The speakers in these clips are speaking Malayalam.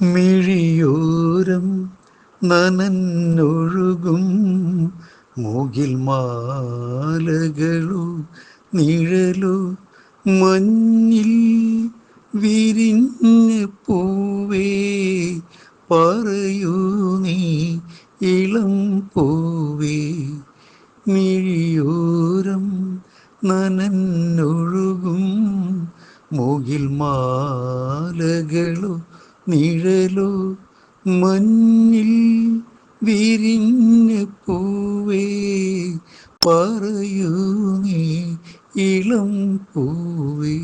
മിഴിയോരം നനന്നൊഴുകും മുകിൽ മാലകളു നിഴലു മഞ്ഞിൽ വിരിഞ്ഞ പൂവേ പറയൂ നീ ഇളം പൂവേ. മിഴിയോരം നനന്നൊഴുകും മുകിൽ മാലകളു നിഴലു മഞ്ഞിൽ വിരിഞ്ഞ പൂവേ പറയൂ നീ ഇളം പൂവേ.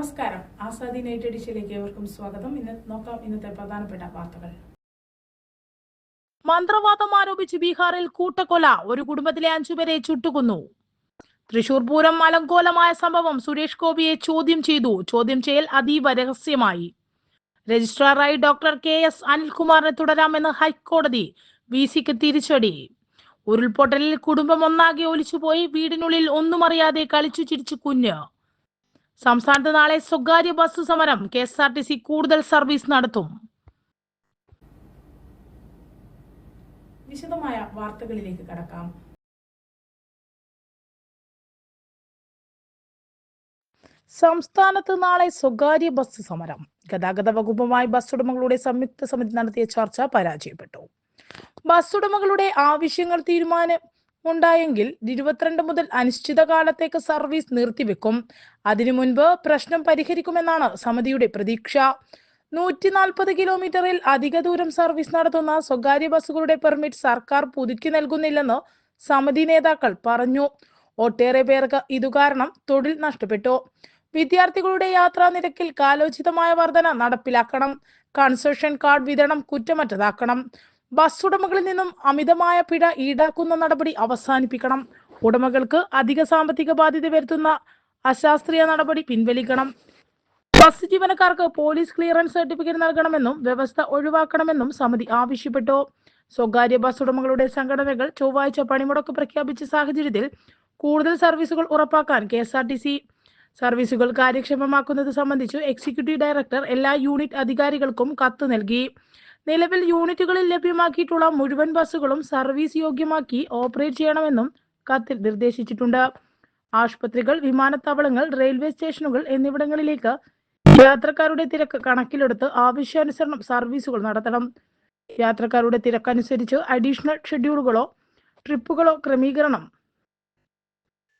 നമസ്കാരം. ആസാദി നൈറ്റ് എഡിഷനിലേക്ക് ഏവർക്കും സ്വാഗതം. ഇന്ന് നോക്കാം ഇന്നത്തെ പ്രധാനപ്പെട്ട വാർത്തകൾ. മന്ത്രവാദം ആരോപിച്ച് ബീഹാറിൽ കൂട്ടക്കൊല. ഒരു കുടുംബത്തിലെ അഞ്ചുപേരെ ചുട്ടുകൊന്നു. തൃശൂർ പൂരം അലങ്കോലമായ സംഭവം സുരേഷ് ഗോപിയെ ചോദ്യം ചെയ്തു. ചോദ്യം ചെയ്യൽ അതീവ രഹസ്യമായി. രജിസ്ട്രാറായി ഡോക്ടർ കെ എസ് അനിൽകുമാറിനെ തുടരാമെന്ന് ഹൈക്കോടതി വി സിക്ക് തിരിച്ചടി. ഉരുൾപൊട്ടലിൽ കുടുംബം ഒന്നാകെ ഒലിച്ചുപോയി. വീടിനുള്ളിൽ ഒന്നും അറിയാതെ കളിച്ചു ചിരിച്ചു കുഞ്ഞ്. സംസ്ഥാനത്ത് നാളെ സ്വകാര്യ ബസ് സമരം. K S R T C കൂടുതൽ സർവീസ് നടത്തും. വിശദമായ വാർത്തകളിലേക്ക് കടക്കാം. സംസ്ഥാനത്ത് നാളെ സ്വകാര്യ ബസ് സമരം. ഗതാഗത വകുപ്പുമായി ബസ് ഉടമകളുടെ സംയുക്ത സമിതി നടത്തിയ ചർച്ച പരാജയപ്പെട്ടു. ബസ് ഉടമകളുടെ ആവശ്യങ്ങൾ തീരുമാനം ഉണ്ടായെങ്കിൽ ഇരുപത്തിരണ്ട് മുതൽ അനിശ്ചിതകാലത്തേക്ക് സർവീസ് നിർത്തിവെക്കും. അതിനു മുൻപ് പ്രശ്നം പരിഹരിക്കുമെന്നാണ് സമിതിയുടെ പ്രതീക്ഷ. നൂറ്റി നാൽപ്പത് കിലോമീറ്ററിൽ അധിക ദൂരം സർവീസ് നടത്തുന്ന സ്വകാര്യ ബസ്സുകളുടെ പെർമിറ്റ് സർക്കാർ പുതുക്കി നൽകുന്നില്ലെന്ന് സമിതി നേതാക്കൾ പറഞ്ഞു. ഒട്ടേറെ പേർക്ക് ഇതു കാരണം തൊഴിൽ നഷ്ടപ്പെട്ടു. വിദ്യാർത്ഥികളുടെ യാത്രാ നിരക്കിൽ കാലോചിതമായ വർധന നടപ്പിലാക്കണം. കൺസെഷൻ കാർഡ് വിതരണം കുറ്റമറ്റതാക്കണം. ബസ് ഉടമകളിൽ നിന്നും അമിതമായ പിഴ ഈടാക്കുന്ന നടപടി അവസാനിപ്പിക്കണം. ഉടമകൾക്ക് അധിക സാമ്പത്തിക ബാധ്യത വരുത്തുന്ന അശാസ്ത്രീയ നടപടി പിൻവലിക്കണം. ബസ് ജീവനക്കാർക്ക് പോലീസ് ക്ലിയറൻസ് സർട്ടിഫിക്കറ്റ് നൽകണമെന്നും വ്യവസ്ഥ ഒഴിവാക്കണമെന്നും സമിതി ആവശ്യപ്പെട്ടു. സ്വകാര്യ ബസ് ഉടമകളുടെ സംഘടനകൾ ചൊവ്വാഴ്ച പണിമുടക്ക് പ്രഖ്യാപിച്ച സാഹചര്യത്തിൽ കൂടുതൽ സർവീസുകൾ ഉറപ്പാക്കാൻ K S R T C സർവീസുകൾ കാര്യക്ഷമമാക്കുന്നത് സംബന്ധിച്ച് എക്സിക്യൂട്ടീവ് ഡയറക്ടർ എല്ലാ യൂണിറ്റ് അധികാരികൾക്കും കത്ത് നൽകി. നിലവിൽ യൂണിറ്റുകളിൽ ലഭ്യമാക്കിയിട്ടുള്ള മുഴുവൻ ബസ്സുകളും സർവീസ് യോഗ്യമാക്കി ഓപ്പറേറ്റ് ചെയ്യണമെന്നും കത്തിൽ നിർദ്ദേശിച്ചിട്ടുണ്ട്. ആശുപത്രികൾ വിമാനത്താവളങ്ങൾ റെയിൽവേ സ്റ്റേഷനുകൾ എന്നിവിടങ്ങളിലേക്ക് യാത്രക്കാരുടെ തിരക്ക് കണക്കിലെടുത്ത് ആവശ്യാനുസരണം സർവീസുകൾ നടത്തണം. യാത്രക്കാരുടെ തിരക്കനുസരിച്ച് അഡീഷണൽ ഷെഡ്യൂളുകളോ ട്രിപ്പുകളോ ക്രമീകരണം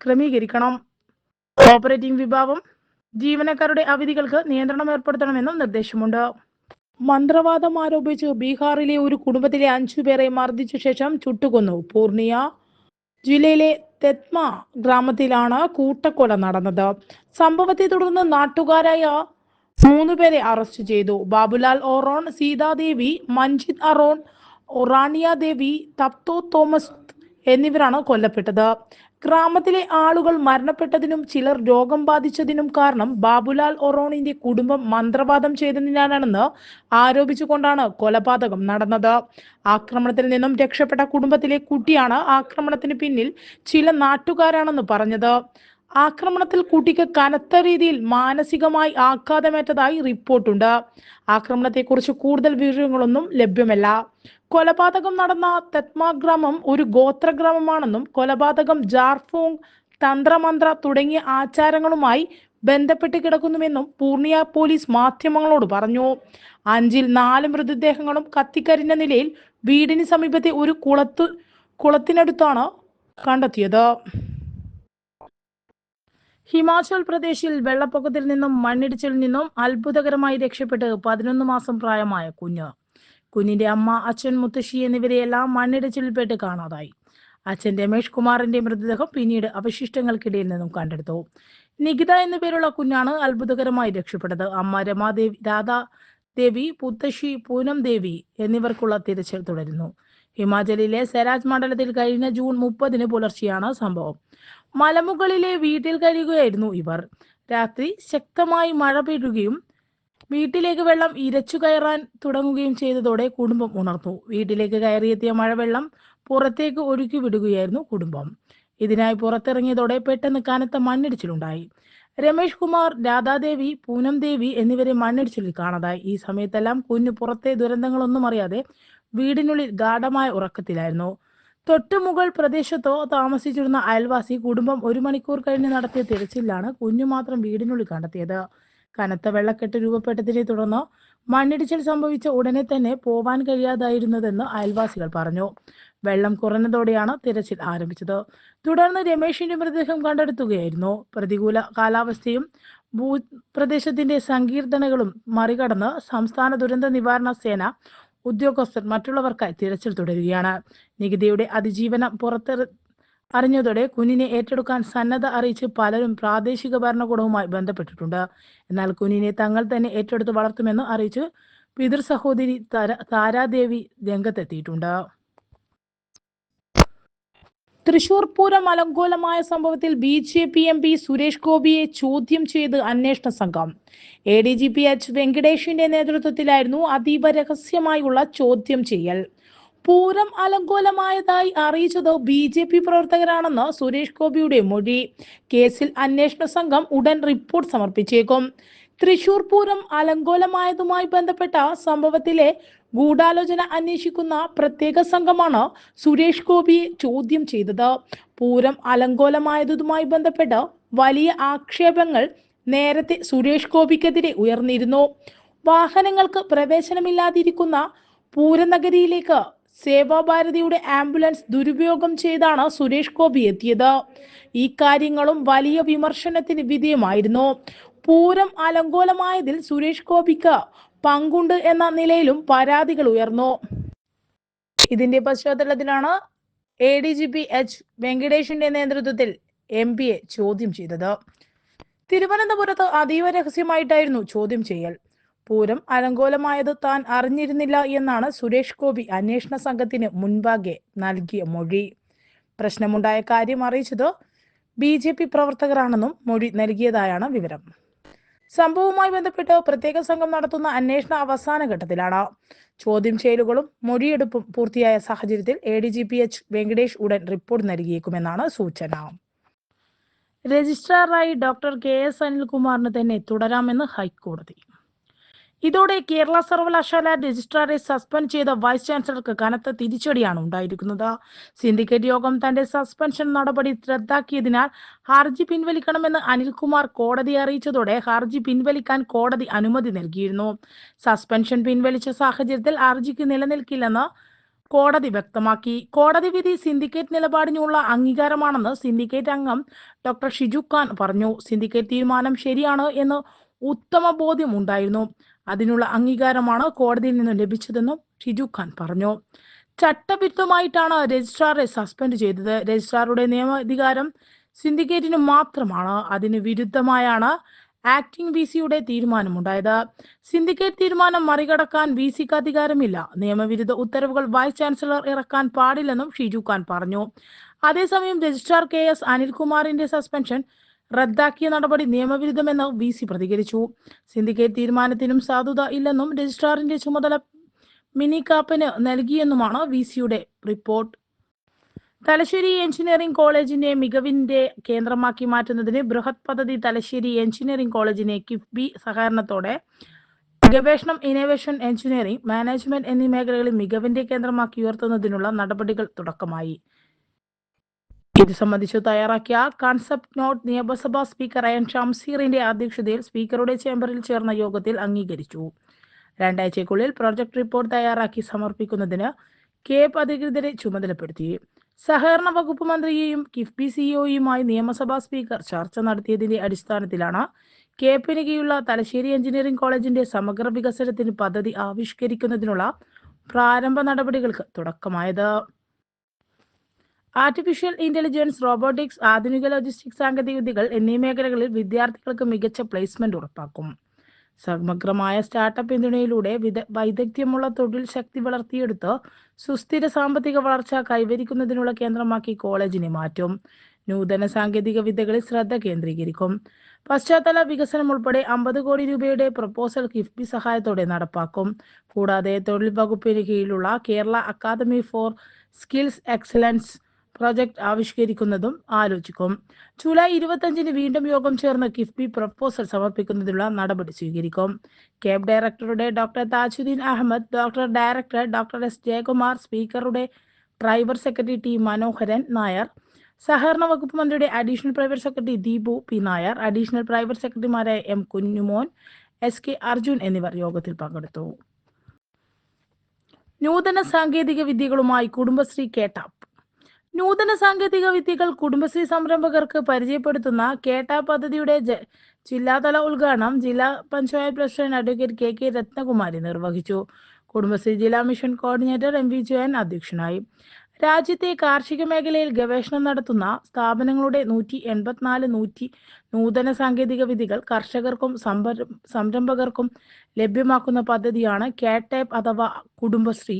ക്രമീകരിക്കണം. ഓപ്പറേറ്റിംഗ് വിഭാഗം ജീവനക്കാരുടെ അവധികൾക്ക് നിയന്ത്രണം ഏർപ്പെടുത്തണമെന്നും നിർദ്ദേശമുണ്ട്. മന്ത്രവാദം ആരോപിച്ച് ബീഹാറിലെ ഒരു കുടുംബത്തിലെ അഞ്ചുപേരെ മർദ്ദിച്ച ശേഷം ചുട്ടുകൊന്നു. പൂർണിയ ജില്ലയിലെ തെത്മ ഗ്രാമത്തിലാണ് കൂട്ടക്കൊല നടന്നത്. സംഭവത്തെ തുടർന്ന് നാട്ടുകാരായ മൂന്നുപേരെ അറസ്റ്റ് ചെയ്തു. ബാബുലാൽ ഓറോൺ സീതാദേവി മഞ്ജിത് അറോൺ റാണിയ ദേവി തപ്തോ തോമസ് എന്നിവരാണ് കൊല്ലപ്പെട്ടത്. ഗ്രാമത്തിലെ ആളുകൾ മരണപ്പെട്ടതിനും ചിലർ രോഗം ബാധിച്ചതിനും കാരണം ബാബുലാൽ ഒറോണിന്റെ കുടുംബം മന്ത്രവാദം ചെയ്തതിനാലാണെന്ന് ആരോപിച്ചുകൊണ്ടാണ് കൊലപാതകം നടന്നത്. ആക്രമണത്തിൽ നിന്നും രക്ഷപ്പെട്ട കുടുംബത്തിലെ കുട്ടിയാണ് ആക്രമണത്തിന് പിന്നിൽ ചില നാട്ടുകാരാണെന്ന് പറഞ്ഞത്. ആക്രമണത്തിൽ കുട്ടിക്ക് കനത്ത രീതിയിൽ മാനസികമായി ആഘാതമേറ്റതായി റിപ്പോർട്ടുണ്ട്. ആക്രമണത്തെക്കുറിച്ച് കൂടുതൽ വിവരങ്ങളൊന്നും ലഭ്യമല്ല. കൊലപാതകം നടന്ന തെത്മാ ഗ്രാമം ഒരു ഗോത്രഗ്രാമമാണെന്നും കൊലപാതകം ജാർഫോങ് തന്ത്രമന്ത്ര തുടങ്ങിയ ആചാരങ്ങളുമായി ബന്ധപ്പെട്ട് കിടക്കുന്നുവെന്നും പൂർണിയ പോലീസ് മാധ്യമങ്ങളോട് പറഞ്ഞു. അഞ്ചിൽ നാല് മൃതദേഹങ്ങളും കത്തിക്കരിഞ്ഞ നിലയിൽ വീടിന് സമീപത്തെ ഒരു കുളത്തു കുളത്തിനടുത്താണ് കണ്ടെത്തിയത്. ഹിമാചൽ പ്രദേശിൽ വെള്ളപ്പൊക്കത്തിൽ നിന്നും മണ്ണിടിച്ചിൽ നിന്നും അത്ഭുതകരമായി രക്ഷപ്പെട്ട് പതിനൊന്ന് മാസം പ്രായമായ കുഞ്ഞ്. കുഞ്ഞിന്റെ അമ്മ അച്ഛൻ മുത്തശ്ശി എന്നിവരെയെല്ലാം മണ്ണിടിച്ചിൽപ്പെട്ട് കാണാതായി. അച്ഛൻ രമേഷ് കുമാറിന്റെ മൃതദേഹം പിന്നീട് അവശിഷ്ടങ്ങൾക്കിടയിൽ നിന്നും കണ്ടെടുത്തു. നികിത എന്നു പേരുള്ള കുഞ്ഞാണ് അത്ഭുതകരമായി രക്ഷപ്പെട്ടത്. അമ്മ രമാദേവി രാധാ ദേവി പുത്തശ്ശി പൂനം ദേവി എന്നിവർക്കുള്ള തിരച്ചിൽ തുടരുന്നു. ഹിമാചലിലെ സെരാജ് മണ്ഡലത്തിൽ കഴിഞ്ഞ ജൂൺ മുപ്പതിന് പുലർച്ചെയാണ് സംഭവം. മലമുകളിലെ വീട്ടിൽ കഴിയുകയായിരുന്നു ഇവർ. രാത്രി ശക്തമായി മഴ പെയ്യുകയും വീട്ടിലേക്ക് വെള്ളം ഇരച്ചു കയറാൻ തുടങ്ങുകയും ചെയ്തതോടെ കുടുംബം ഉണർന്നു. വീട്ടിലേക്ക് കയറിയെത്തിയ മഴവെള്ളം പുറത്തേക്ക് ഒഴുക്കി വിടുകയായിരുന്നു കുടുംബം. ഇതിനായി പുറത്തിറങ്ങിയതോടെ പെട്ടെന്ന് കനത്ത മണ്ണിടിച്ചിലുണ്ടായി. രമേഷ് കുമാർ രാധാദേവി പൂനം ദേവി എന്നിവരെ മണ്ണിടിച്ചിലിൽ കാണാതായി. ഈ സമയത്തെല്ലാം കുഞ്ഞു പുറത്തെ ദുരന്തങ്ങളൊന്നും അറിയാതെ വീടിനുള്ളിൽ ഗാഠമായ ഉറക്കത്തിലായിരുന്നു. തൊട്ടുമുകൾ പ്രദേശത്തോ താമസിച്ചിരുന്ന അയൽവാസി കുടുംബം ഒരു മണിക്കൂർ കഴിഞ്ഞ് നടത്തിയ തിരച്ചിലാണ് കുഞ്ഞു മാത്രം വീടിനുള്ളിൽ കണ്ടെത്തിയത്. കനത്ത വെള്ളക്കെട്ട് രൂപപ്പെട്ടതിനെ തുടർന്ന് മണ്ണിടിച്ചിൽ സംഭവിച്ച ഉടനെ തന്നെ പോവാൻ കഴിയാതായിരുന്നതെന്ന് അയൽവാസികൾ പറഞ്ഞു. വെള്ളം കുറഞ്ഞതോടെയാണ് തിരച്ചിൽ ആരംഭിച്ചത്. തുടർന്ന് രമേശിന്റെ മൃതദേഹം കണ്ടെടുത്തുകയായിരുന്നു പ്രതികൂല കാലാവസ്ഥയും ഭൂപ്രദേശത്തിന്റെ സങ്കീർത്തനകളും മറികടന്ന് സംസ്ഥാന ദുരന്ത നിവാരണ സേന ഉദ്യോഗസ്ഥർ മറ്റുള്ളവർക്കായി തിരച്ചിൽ തുടരുകയാണ്. നികുതിയുടെ അതിജീവനം പുറത്തെ അറിഞ്ഞതോടെ കുഞ്ഞിനെ ഏറ്റെടുക്കാൻ സന്നദ്ധ അറിയിച്ച് പലരും പ്രാദേശിക ഭരണകൂടവുമായി ബന്ധപ്പെട്ടിട്ടുണ്ട്. എന്നാൽ കുഞ്ഞിനെ തങ്ങൾ തന്നെ ഏറ്റെടുത്ത് വളർത്തുമെന്ന് അറിയിച്ച് പിതൃ സഹോദരി താര താരാദേവി രംഗത്തെത്തിയിട്ടുണ്ട്. തൃശൂർ പൂരം അലങ്കോലമായ സംഭവത്തിൽ B J P M P Suresh ഗോപിയെ ചോദ്യം ചെയ്ത് അന്വേഷണ സംഘം. A D G P H വെങ്കടേഷിന്റെ നേതൃത്വത്തിലായിരുന്നു അതീവ രഹസ്യമായുള്ള ചോദ്യം ചെയ്യൽ. പൂരം അലങ്കോലമായതായി അറിയിച്ചത് ബി ജെ പി പ്രവർത്തകരാണെന്ന് സുരേഷ് ഗോപിയുടെ മൊഴി. കേസിൽ അന്വേഷണ സംഘം ഉടൻ റിപ്പോർട്ട് സമർപ്പിച്ചേക്കും. തൃശൂർ പൂരം അലങ്കോലമായതുമായി ബന്ധപ്പെട്ട സംഭവത്തിലെ ഗൂഢാലോചന അന്വേഷിക്കുന്ന പ്രത്യേക സംഘമാണ് സുരേഷ് ഗോപിയെ ചോദ്യം ചെയ്തത്. പൂരം അലങ്കോലമായതുമായി ബന്ധപ്പെട്ട് വലിയ ആക്ഷേപങ്ങൾ നേരത്തെ സുരേഷ് ഗോപിക്കെതിരെ ഉയർന്നിരുന്നു. വാഹനങ്ങൾക്ക് പ്രവേശനമില്ലാതിരിക്കുന്ന പൂരനഗരിയിലേക്ക് സേവാഭാരതിയുടെ ആംബുലൻസ് ദുരുപയോഗം ചെയ്താണ് സുരേഷ് ഗോപി എത്തിയത്. ഈ കാര്യങ്ങളും വലിയ വിമർശനത്തിന് വിധേയമായിരുന്നു. പൂരം അലങ്കോലമായതിൽ സുരേഷ് ഗോപിക്ക് പങ്കുണ്ട് എന്ന നിലയിലും പരാതികൾ ഉയർന്നു. ഇതിന്റെ പശ്ചാത്തലത്തിലാണ് A D G P H വെങ്കടേഷിന്റെ നേതൃത്വത്തിൽ എം പിയെ ചോദ്യം ചെയ്തത്. തിരുവനന്തപുരത്ത് അതീവ രഹസ്യമായിട്ടായിരുന്നു ചോദ്യം ചെയ്യൽ. പൂരം അലങ്കോലമായത് താൻ അറിഞ്ഞിരുന്നില്ല എന്നാണ് സുരേഷ് ഗോപി അന്വേഷണ സംഘത്തിന് മുൻപാകെ നൽകിയ മൊഴി. പ്രശ്നമുണ്ടായ കാര്യം അറിയിച്ചത് ബി ജെ പി പ്രവർത്തകരാണെന്നും മൊഴി നൽകിയതായാണ് വിവരം. സംഭവവുമായി ബന്ധപ്പെട്ട് പ്രത്യേക സംഘം നടത്തുന്ന അന്വേഷണ അവസാന ഘട്ടത്തിലാണ്. ചോദ്യം ചെയ്യലുകളും മൊഴിയെടുപ്പും പൂർത്തിയായ സാഹചര്യത്തിൽ A D G P H Venkatesh ഉടൻ റിപ്പോർട്ട് നൽകിയേക്കുമെന്നാണ് സൂചന. രജിസ്ട്രാറായി ഡോക്ടർ കെ എസ് അനിൽകുമാറിന് തന്നെ തുടരാമെന്ന് ഹൈക്കോടതി. ഇതോടെ കേരള സർവകലാശാല രജിസ്ട്രാറെ സസ്പെൻഡ് ചെയ്ത വൈസ് ചാൻസലർക്ക് കനത്ത തിരിച്ചടിയാണ് ഉണ്ടായിരിക്കുന്നത്. സിൻഡിക്കേറ്റ് യോഗം തന്റെ സസ്പെൻഷൻ നടപടി റദ്ദാക്കിയതിനാൽ ഹർജി പിൻവലിക്കണമെന്ന് അനിൽകുമാർ കോടതിയെ അറിയിച്ചതോടെ ഹർജി പിൻവലിക്കാൻ കോടതി അനുമതി നൽകിയിരുന്നു. സസ്പെൻഷൻ പിൻവലിച്ച സാഹചര്യത്തിൽ ഹർജിക്ക് നിലനിൽക്കില്ലെന്ന് കോടതി വ്യക്തമാക്കി. കോടതി വിധി സിൻഡിക്കേറ്റ് നിലപാടിനുള്ള അംഗീകാരമാണെന്ന് സിൻഡിക്കേറ്റ് അംഗം ഡോക്ടർ ഷിജു ഖാൻ പറഞ്ഞു. സിൻഡിക്കേറ്റ് തീരുമാനം ശരിയാണ് എന്ന് ഉത്തമ ബോധ്യം ഉണ്ടായിരുന്നു. അതിനുള്ള അംഗീകാരമാണ് കോടതിയിൽ നിന്ന് ലഭിച്ചതെന്നും ഷിജു ഖാൻ പറഞ്ഞു. ചട്ടവിരുദ്ധമായിട്ടാണ് രജിസ്ട്രാറെ സസ്പെൻഡ് ചെയ്തത്. രജിസ്ട്രാറുടെ നിയമാധികാരം സിൻഡിക്കേറ്റിന് മാത്രമാണ്. അതിന് വിരുദ്ധമായാണ് ആക്ടിംഗ് വി സിയുടെ തീരുമാനമുണ്ടായത്. സിൻഡിക്കേറ്റ് തീരുമാനം മറികടക്കാൻ വി സിക്ക് അധികാരമില്ല. നിയമവിരുദ്ധ ഉത്തരവുകൾ വൈസ് ചാൻസലർ ഇറക്കാൻ പാടില്ലെന്നും ഷിജു ഖാൻ പറഞ്ഞു. അതേസമയം രജിസ്ട്രാർ കെ എസ് അനിൽകുമാറിന്റെ സസ്പെൻഷൻ റദ്ദാക്കിയ നടപടി നിയമവിരുദ്ധമെന്ന് വി സി പ്രതികരിച്ചു. സിൻഡിക്കേറ്റ് തീരുമാനത്തിനും സാധുത ഇല്ലെന്നും രജിസ്ട്രാറിന്റെ ചുമതല മിനി കാപ്പന് നൽകിയെന്നുമാണ് വി സിയുടെ റിപ്പോർട്ട്. തലശ്ശേരി എഞ്ചിനീയറിംഗ് കോളേജിന്റെ മികവിന്റെ കേന്ദ്രമാക്കി മാറ്റുന്നതിന് ബൃഹത് പദ്ധതി തലശ്ശേരി എഞ്ചിനീയറിംഗ് കോളേജിനെ കിഫ്ബി സഹകരണത്തോടെ ഗവേഷണം ഇന്നോവേഷൻ എഞ്ചിനീയറിംഗ് മാനേജ്മെന്റ് എന്നീ മേഖലകളിൽ മികവിന്റെ കേന്ദ്രമാക്കി ഉയർത്തുന്നതിനുള്ള നടപടികൾ തുടക്കമായി. ഇത് സംബന്ധിച്ച് തയ്യാറാക്കിയ കൺസെപ്റ്റ് നോട്ട് നിയമസഭാ സ്പീക്കർ അയൻ ഷംസീറിന്റെ അധ്യക്ഷതയിൽ സ്പീക്കറുടെ ചേംബറിൽ ചേർന്ന യോഗത്തിൽ അംഗീകരിച്ചു. രണ്ടാഴ്ചയ്ക്കുള്ളിൽ പ്രൊജക്ട് റിപ്പോർട്ട് തയ്യാറാക്കി സമർപ്പിക്കുന്നതിന് കേപ്പ് അധികൃതരെ ചുമതലപ്പെടുത്തി. സഹകരണ വകുപ്പ് മന്ത്രിയെയും കിഫ്ബി സിഇഒയുമായി നിയമസഭാ സ്പീക്കർ ചർച്ച നടത്തിയതിന്റെ അടിസ്ഥാനത്തിലാണ് കേപ്പിന് കീഴിലുള്ള തലശ്ശേരി എഞ്ചിനീയറിംഗ് കോളേജിന്റെ സമഗ്ര വികസനത്തിന് പദ്ധതി ആവിഷ്കരിക്കുന്നതിനുള്ള പ്രാരംഭ നടപടികൾക്ക് തുടക്കമായത്. ആർട്ടിഫിഷ്യൽ ഇന്റലിജൻസ് റോബോട്ടിക്സ് ആധുനിക ലോജിസ്റ്റിക്സ് സാങ്കേതികവിദ്യകൾ എന്നീ മേഖലകളിൽ വിദ്യാർത്ഥികൾക്ക് മികച്ച പ്ലേസ്മെന്റ് ഉറപ്പാക്കും. സമഗ്രമായ സ്റ്റാർട്ടപ്പ് പിന്തുണയിലൂടെ വിദ വൈദഗ്ധ്യമുള്ള തൊഴിൽ ശക്തി വളർത്തിയെടുത്ത് സുസ്ഥിര സാമ്പത്തിക വളർച്ച കൈവരിക്കുന്നതിനുള്ള കേന്ദ്രമാക്കി കോളേജിനെ മാറ്റും. നൂതന സാങ്കേതിക വിദ്യകളിൽ ശ്രദ്ധ കേന്ദ്രീകരിക്കും. പശ്ചാത്തല വികസനം ഉൾപ്പെടെ അമ്പത് കോടി രൂപയുടെ പ്രപ്പോസൽ കിഫ്ബി സഹായത്തോടെ നടപ്പാക്കും. കൂടാതെ തൊഴിൽ വകുപ്പിന് കീഴിലുള്ള Kerala academy for skills excellence project ആവിഷ്കരിക്കുന്നതും ആലോചിക്കും. ജൂലൈ ഇരുപത്തഞ്ചിന് വീണ്ടും യോഗം ചേർന്ന് കിഫ്ബി പ്രപ്പോസൽ സമർപ്പിക്കുന്നതിനുള്ള നടപടി സ്വീകരിക്കും. കേബ് ഡയറക്ടറുടെ doctor Tajuddin Ahammad doctor director doctor S Jayakumar സ്പീക്കറുടെ private secretary T Manoharan Nair സഹകരണ വകുപ്പ് മന്ത്രിയുടെ additional private secretary Deepu P Nair additional private സെക്രട്ടറിമാരായ M Kunjumon S K Arjun എന്നിവർ യോഗത്തിൽ പങ്കെടുത്തു. നൂതന സാങ്കേതിക വിദ്യകളുമായി കുടുംബശ്രീ കേട്ടാപ്പ് നൂതന സാങ്കേതിക വിദ്യകൾ കുടുംബശ്രീ സംരംഭകർക്ക് പരിചയപ്പെടുത്തുന്ന കേട്ട പദ്ധതിയുടെ ജില്ലാതല ഉദ്ഘാടനം ജില്ലാ panchayat president advocate K K Ratnakumari നിർവഹിച്ചു. കുടുംബശ്രീ ജില്ലാ mission coordinator M V Jayan അധ്യക്ഷനായി. രാജ്യത്തെ കാർഷിക മേഖലയിൽ ഗവേഷണം നടത്തുന്ന സ്ഥാപനങ്ങളുടെ നൂറ്റി എൺപത്തിനാല് നൂറ്റി നൂതന സാങ്കേതിക വിദ്യകൾ കർഷകർക്കും സംരംഭകർക്കും ലഭ്യമാക്കുന്ന പദ്ധതിയാണ് കാറ്റാപ്പ് അഥവാ കുടുംബശ്രീ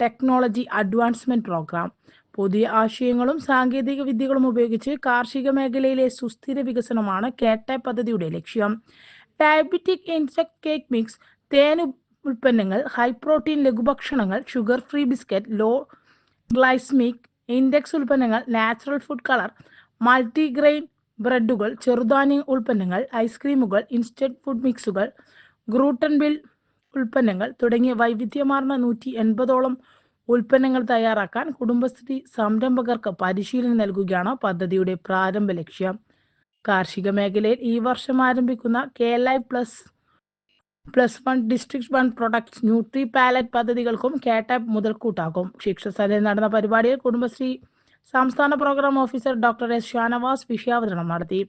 ടെക്നോളജി അഡ്വാൻസ്മെന്റ് പ്രോഗ്രാം. പുതിയ ആശയങ്ങളും സാങ്കേതിക വിദ്യകളും ഉപയോഗിച്ച് കാർഷിക മേഖലയിലെ സുസ്ഥിര വികസനമാണ് കേട്ട പദ്ധതിയുടെ ലക്ഷ്യം. ഡയബറ്റിക് ഇൻസെക്ട് കേക്ക് മിക്സ് തേൻ ഉൽപ്പന്നങ്ങൾ high protein ലഘുഭക്ഷണങ്ങൾ sugar free biscuit low glycemic index ഉൽപ്പന്നങ്ങൾ നാച്ചുറൽ ഫുഡ് കളർ മൾട്ടിഗ്രെയിൻ ബ്രെഡുകൾ ചെറുധാന്യ ഉൽപ്പന്നങ്ങൾ ഐസ്ക്രീമുകൾ ഇൻസ്റ്റന്റ് ഫുഡ് മിക്സുകൾ ഗ്രൂട്ടൻ ബിൽ ഉൽപ്പന്നങ്ങൾ തുടങ്ങിയ വൈവിധ്യമാർന്ന നൂറ്റി എൺപതോളം ഉൽപ്പന്നങ്ങൾ തയ്യാറാക്കാൻ കുടുംബശ്രീ സംരംഭകർക്ക് പരിശീലനം നൽകുകയാണ് പദ്ധതിയുടെ പ്രാരംഭ ലക്ഷ്യം. കാർഷിക മേഖലയിൽ ഈ വർഷം ആരംഭിക്കുന്ന K L I plus plus one district one products nutri palette പദ്ധതികൾക്കും കേട്ടാപ്പ് മുതൽക്കൂട്ടാകും ശിക്ഷസ്ഥലയിൽ നടന്ന പരിപാടിയിൽ കുടുംബശ്രീ സംസ്ഥാന program officer doctor S Shanavas വിഷയാവതരണം നടത്തി.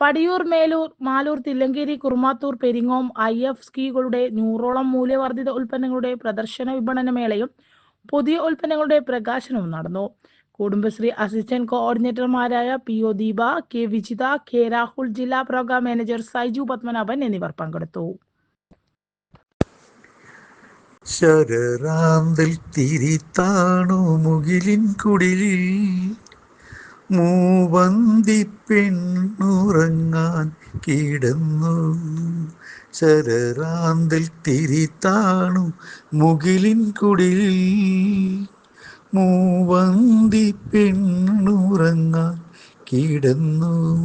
പടിയൂർ മേലൂർ മാലൂർ തില്ലങ്കേരി കുറുമാത്തൂർ പെരിങ്ങോം ഐ എഫ് സ്കീകളുടെ നൂറോളം മൂല്യവർദ്ധിത ഉൽപ്പന്നങ്ങളുടെ പ്രദർശന വിപണന മേളയും പുതിയ ഉൽപ്പന്നങ്ങളുടെ പ്രകാശനവും നടന്നു. Kudumbashree assistant കോർഡിനേറ്റർമാരായ P O Deepa K Vijitha K Rahul ജില്ലാ പ്രോഗ്രാം മാനേജർ സൈജു പത്മനാഭൻ എന്നിവർ പങ്കെടുത്തു. മുകിലിൻ കുടിലിൽ. മൂവന്തി പെണ്ണുറങ്ങാൻ കിടന്നു. ശരറാന്തൽ തിരിത്താണു മുകിലിൻ കുടിൽ. മൂവന്തി പെണ്ണുറങ്ങാൻ കിടന്നു.